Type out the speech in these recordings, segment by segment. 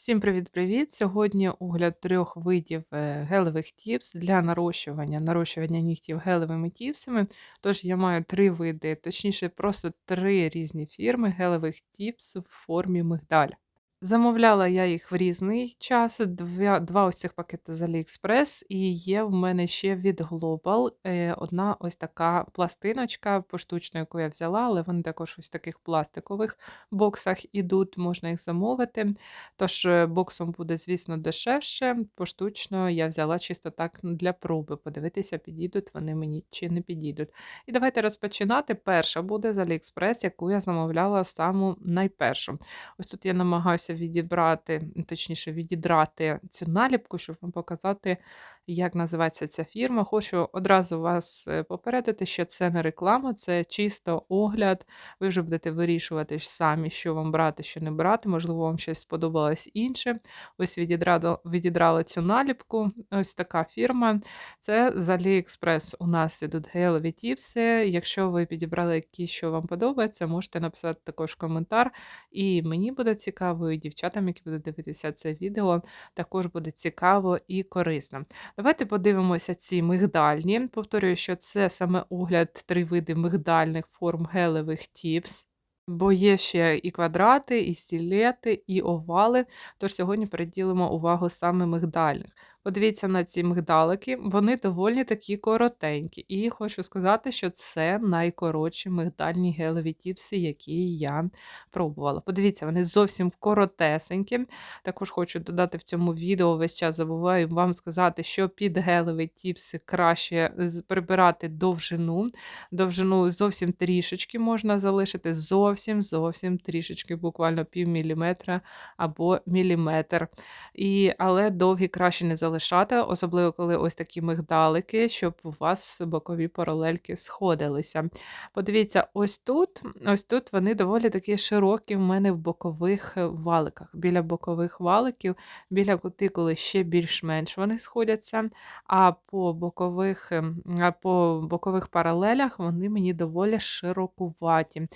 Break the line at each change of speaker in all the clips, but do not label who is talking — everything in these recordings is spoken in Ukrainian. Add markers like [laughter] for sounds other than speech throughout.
Всім привіт-привіт! Сьогодні огляд трьох видів е, гелевих тіпс для нарощування, нарощування нігтів гелевими тіпсами. Тож я маю три види, точніше, просто три різні фірми гелевих тіпс в формі мигдаль. Замовляла я їх в різний час. Два, два ось цих пакети з AliExpress, і є в мене ще від Global е, одна ось така пластиночка поштучна, яку я взяла, але вони також ось в таких пластикових боксах ідуть, можна їх замовити. Тож е, боксом буде, звісно, дешевше. Поштучно я взяла чисто так ну, для проби. Подивитися, підійдуть вони мені чи не підійдуть. І давайте розпочинати. Перша буде з AliExpress, яку я замовляла саму найпершу. Ось тут я намагаюся відібрати, точніше, відідрати цю наліпку, щоб вам показати, як називається ця фірма. Хочу одразу вас е, попередити, що це не реклама, це чисто огляд. Ви вже будете вирішувати самі, що вам брати, що не брати. Можливо, вам щось сподобалось інше. Ось відідрала цю наліпку. Ось така фірма. Це з AliExpress у нас ідуть гелеві тіпси. Якщо ви підібрали якісь, що вам подобається, можете написати також коментар. І мені буде цікаво, і дівчатам, які будуть дивитися це відео, також буде цікаво і корисно. Давайте подивимося ці мигдальні. Повторюю, що це саме огляд три види мигдальних форм гелевих тіпс. Бо є ще і квадрати, і стілети, і овали. Тож сьогодні приділимо увагу саме мигдальних. Подивіться на ці мигдалики, вони доволі такі коротенькі. І хочу сказати, що це найкоротші мигдальні гелеві тіпси, які я пробувала. Подивіться, вони зовсім коротесенькі. Також хочу додати в цьому відео весь час забуваю вам сказати, що під гелеві тіпси краще прибирати довжину. Довжину зовсім трішечки можна залишити, зовсім зовсім трішечки, буквально пів міліметра або міліметр. І, Але довгі краще не залишити залишати, особливо коли ось такі мигдалики, щоб у вас бокові паралельки сходилися. Подивіться, ось тут ось тут вони доволі такі широкі в мене в бокових е, валиках. Біля бокових валиків, біля кутикули ще більш-менш вони сходяться, а по бокових ем, по бокових паралелях вони мені доволі широкуваті.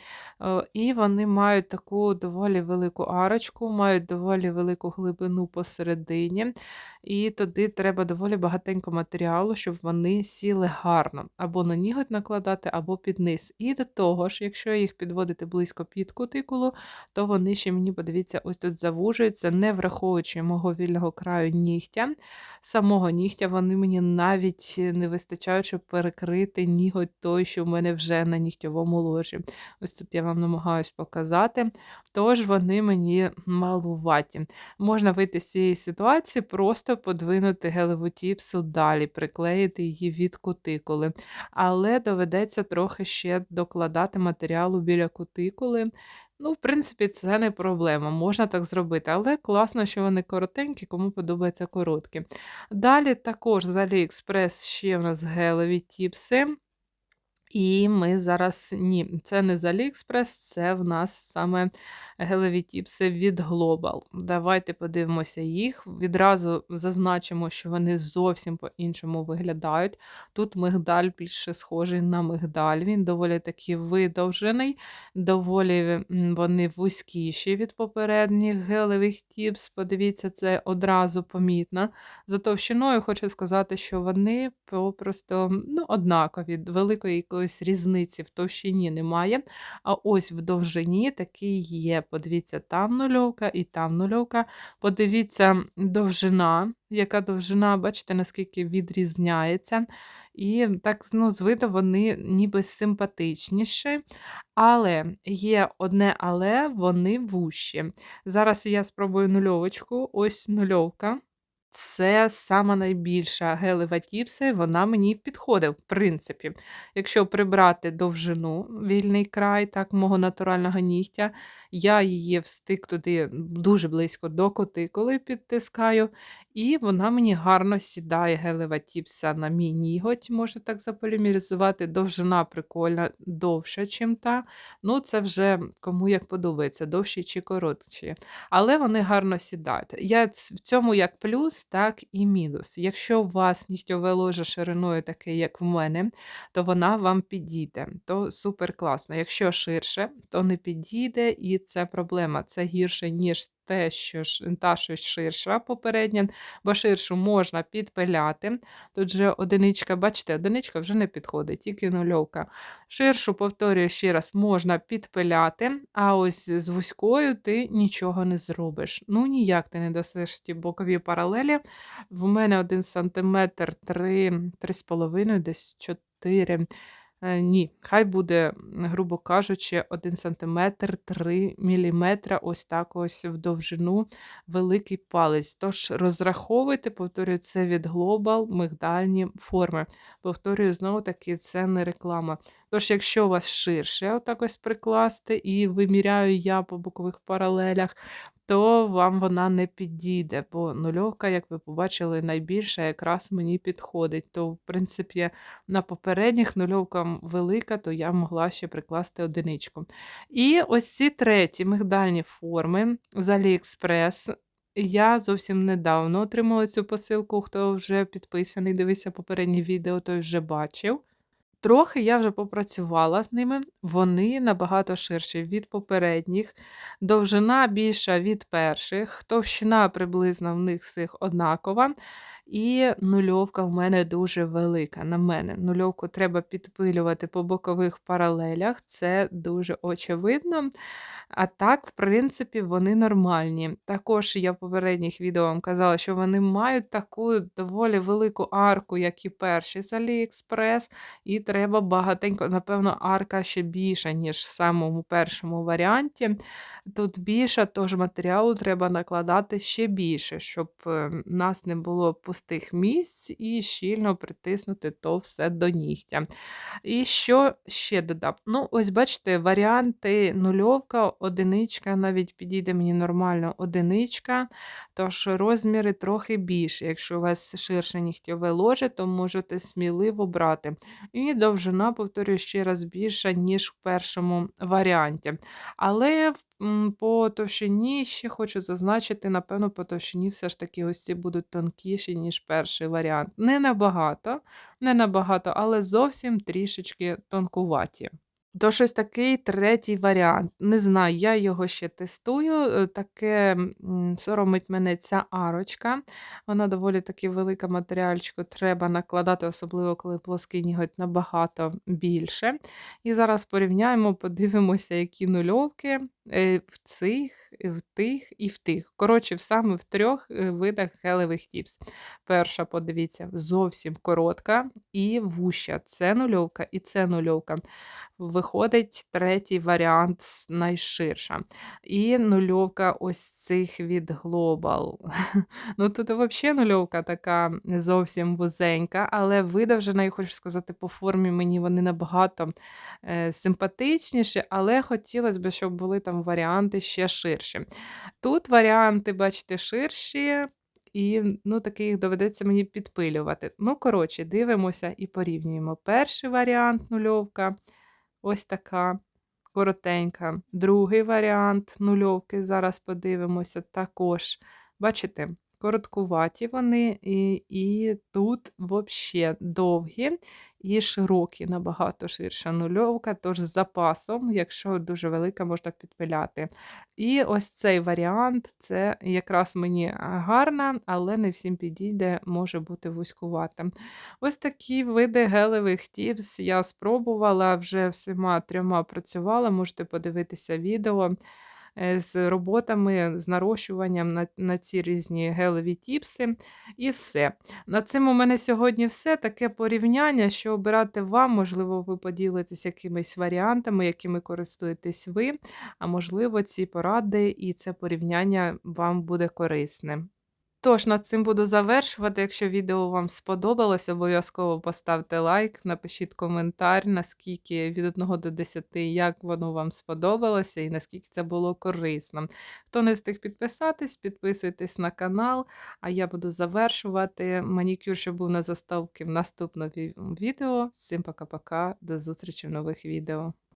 Е, і вони мають таку доволі велику арочку, мають доволі велику глибину посередині. І туди треба доволі багатенько матеріалу, щоб вони сіли гарно, або на ніготь накладати, або під низ. І до того ж, якщо їх підводити близько під кутикулу, то вони ще мені, подивіться, ось тут завужуються, не враховуючи мого вільного краю нігтя. Самого нігтя вони мені навіть не вистачають, щоб перекрити ніготь той, що в мене вже на нігтєвому ложі. Ось тут я вам намагаюсь показати. Тож вони мені малуваті. Можна вийти з цієї ситуації, просто подвинути гелеву тіпсу далі, приклеїти її від кутикули. Але доведеться трохи ще докладати матеріалу біля кутикули. Ну, в принципі, це не проблема, можна так зробити, але класно, що вони коротенькі, кому подобаються короткі. Далі також з AliExpress ще в нас гелеві тіпси. І ми зараз ні, це не з AliExpress, це в нас саме гелеві тіпси від Global. Давайте подивимося їх. Відразу зазначимо, що вони зовсім по-іншому виглядають. Тут мигдаль більше схожий на мигдаль. Він доволі таки видовжений, доволі вони вузькіші від попередніх гелевих тіпс. Подивіться, це одразу помітно. За товщиною хочу сказати, що вони просто ну, однакові, великої якоїсь різниці в товщині немає. А ось в довжині такий є. Подивіться, там нульовка і там нульовка. Подивіться, довжина, яка довжина, бачите, наскільки відрізняється. І так, ну, з виду вони ніби симпатичніші. Але є одне але вони вущі. Зараз я спробую нульовочку, ось нульовка. Це сама найбільша гелева тіпси, вона мені підходить, в принципі. Якщо прибрати довжину, вільний край, так, мого натурального нігтя, я її встик туди дуже близько до коли підтискаю, і вона мені гарно сідає гелева тіпса на мій ніготь, можна так заполімеризувати. Довжина прикольна, довша, ніж та. Ну, це вже кому як подобається, довші чи коротші. Але вони гарно сідають. Я в цьому як плюс, так і мінус. Якщо у вас нігтьове ложе шириною таке, як в мене, то вона вам підійде. То супер класно. Якщо ширше, то не підійде, і це проблема. Це гірше, ніж те, що та щось ширша попередня, бо ширшу можна підпиляти. Тут вже одиничка, бачите, одиничка вже не підходить, тільки нульовка. Ширшу, повторюю ще раз, можна підпиляти, а ось з вузькою ти нічого не зробиш. Ну, ніяк ти не досиш ті бокові паралелі. В мене 1 см 3, 3,5, десь 4 Е, Ні, хай буде, грубо кажучи, 1 см 3 мм, ось так ось в довжину великий палець. Тож розраховуйте, повторюю, це від Global мигдальні форми. Повторюю, знову таки, це не реклама. Тож, якщо у вас ширше, отак ось прикласти, і виміряю я по бокових паралелях, то вам вона не підійде, бо нульовка, як ви побачили, найбільша якраз мені підходить. То, в принципі, на попередніх нульовка велика, то я могла ще прикласти одиничку. І ось ці треті мигдальні форми з AliExpress. Я зовсім недавно отримала цю посилку. Хто вже підписаний, дивився попереднє відео, той вже бачив. Трохи я вже попрацювала з ними, вони набагато ширші від попередніх, довжина більша від перших, товщина приблизно в них всіх однакова. І нульовка в мене дуже велика. На мене нульовку треба підпилювати по бокових паралелях, це дуже очевидно. А так, в принципі, вони нормальні. Також я в попередніх відео вам казала, що вони мають таку доволі велику арку, як і перші з AliExpress, і треба багатенько, напевно, арка ще більша, ніж в самому першому варіанті. Тут більше, тож матеріалу треба накладати ще більше, щоб е, нас не було пустих місць і щільно притиснути то все до нігтя. І що ще додав? Ну, ось бачите, варіанти нульовка, одиничка, навіть підійде мені нормально одиничка, тож розміри трохи більше. Якщо у вас ширше нігтєве ложе, то можете сміливо брати. І довжина, повторюю, ще раз більша, ніж в першому варіанті. Але по товщині ще хочу зазначити, напевно, по товщині все ж таки ось ці будуть тонкіші, ніж перший варіант. Не набагато, не набагато, але зовсім трішечки тонкуваті. То щось такий третій варіант. Не знаю, я його ще тестую. Е, таке соромить мене ця арочка. Вона доволі таки велика матеріальчику, треба накладати, особливо коли плоский набагато більше. І зараз порівняємо, подивимося, які нульовки в цих, в тих і в тих. Коротше, саме в трьох е, видах гелевих тіпс. Перша, подивіться, зовсім коротка і вуща. Це нульовка і це нульовка. Виходить третій варіант найширша. І нульовка ось цих від Global. [laughs] Ну Тут взагалі нульовка така зовсім вузенька, але видовжена, я хочу сказати, по формі мені вони набагато е, симпатичніші, але хотілося б, щоб були там там варіанти ще ширші. Тут варіанти, бачите, ширші, і ну, таких доведеться мені підпилювати. Ну, коротше, дивимося і порівнюємо. Перший варіант нульовка ось така коротенька. Другий варіант нульовки, зараз подивимося, також. Бачите, короткуваті вони, і і тут взагалі довгі і широкі, набагато ширша нульовка, тож з запасом, якщо дуже велика, можна підпиляти. І ось цей варіант це якраз мені гарна, але не всім підійде, може бути вузькуватим. Ось такі види гелевих тіпс я спробувала, вже всіма трьома працювала, можете подивитися відео. Е, з роботами, з нарощуванням на на ці різні гелеві тіпси. І все. На цим у мене сьогодні все таке порівняння, що обирати вам, можливо, ви поділитесь якимись варіантами, якими користуєтесь ви, а можливо, ці поради і це порівняння вам буде корисним. Тож, над цим буду завершувати. Якщо відео вам сподобалось, обов'язково поставте лайк, напишіть коментар, наскільки від 1 до 10, як воно вам сподобалося і наскільки це було корисно. Хто не встиг підписатись, підписуйтесь на канал, а я буду завершувати. Манікюр, що був на заставці в наступному відео. Всім пока-пока, до зустрічі в нових відео.